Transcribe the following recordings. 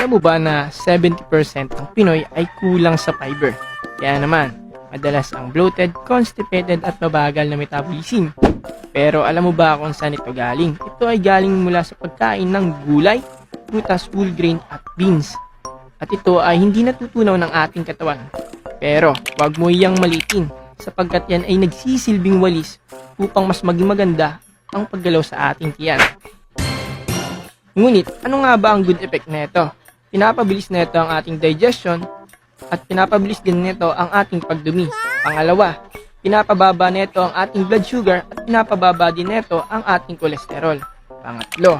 Alam mo ba na 70% ng Pinoy ay kulang sa fiber? Kaya naman, madalas ang bloated, constipated at mabagal na metabolism. Pero alam mo ba kung saan ito galing? Ito ay galing mula sa pagkain ng gulay, prutas, whole grain at beans. At ito ay hindi natutunaw ng ating katawan. Pero wag mo iyang malitin sapagkat yan ay nagsisilbing walis upang mas maging maganda ang paggalaw sa ating tiyan. Ngunit, ano nga ba ang good effect nito? Pinapabilis nito ang ating digestion at pinapabilis din nito ang ating pagdumi. Pangalawa, pinapababa nito ang ating blood sugar at pinapababa din nito ang ating kolesterol. Pangatlo,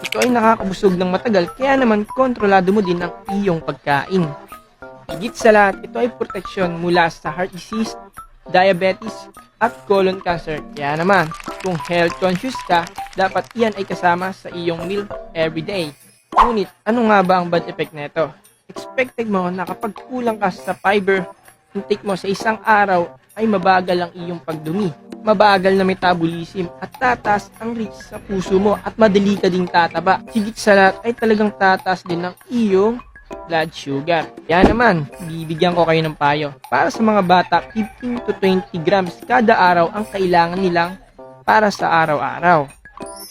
ito ay nakakabusog ng matagal kaya naman kontrolado mo din ang iyong pagkain. Higit sa lahat, ito ay proteksyon mula sa heart disease, diabetes, at colon cancer. Kaya naman, kung health conscious ka, dapat iyan ay kasama sa iyong meal every day. Ngunit, ano nga ba ang bad effect nito? Expected mo na kapag kulang ka sa fiber, intake mo sa isang araw ay mabagal ang iyong pagdumi. Mabagal na metabolism at tatas ang reach sa puso mo at madali ka ding tataba. Higit sa lahat ay talagang tatas din ng iyong blood sugar. Yan naman, bibigyan ko kayo ng payo. Para sa mga bata, 15 to 20 grams kada araw ang kailangan nilang para sa araw-araw.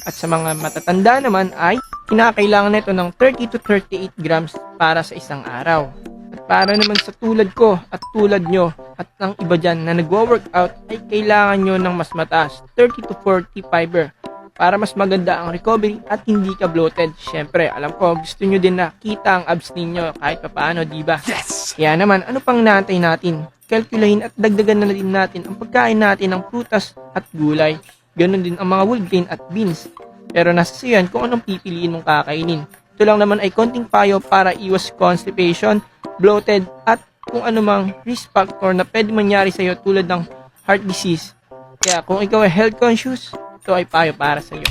At sa mga matatanda naman ay kinakailangan nito ng 30 to 38 grams para sa isang araw. At para naman sa tulad ko at tulad nyo at ng iba dyan na nagwo-workout ay kailangan nyo ng mas mataas, 30 to 40 fiber para mas maganda ang recovery at hindi ka bloated. Syempre, alam ko gusto nyo din na kita ang abs ninyo kahit papaano, di ba? Yes! Kaya naman, ano pang naantay natin? Kalkulahin at dagdagan na din natin ang pagkain natin ng prutas at gulay. Ganon din ang mga whole grain at beans. Pero nasa sa yan kung anong pipiliin mong kakainin. Ito lang naman ay konting payo para iwas constipation, bloated, at kung anumang risk factor na pwede mangyari sa iyo tulad ng heart disease. Kaya kung ikaw ay health conscious, ito ay payo para sa iyo.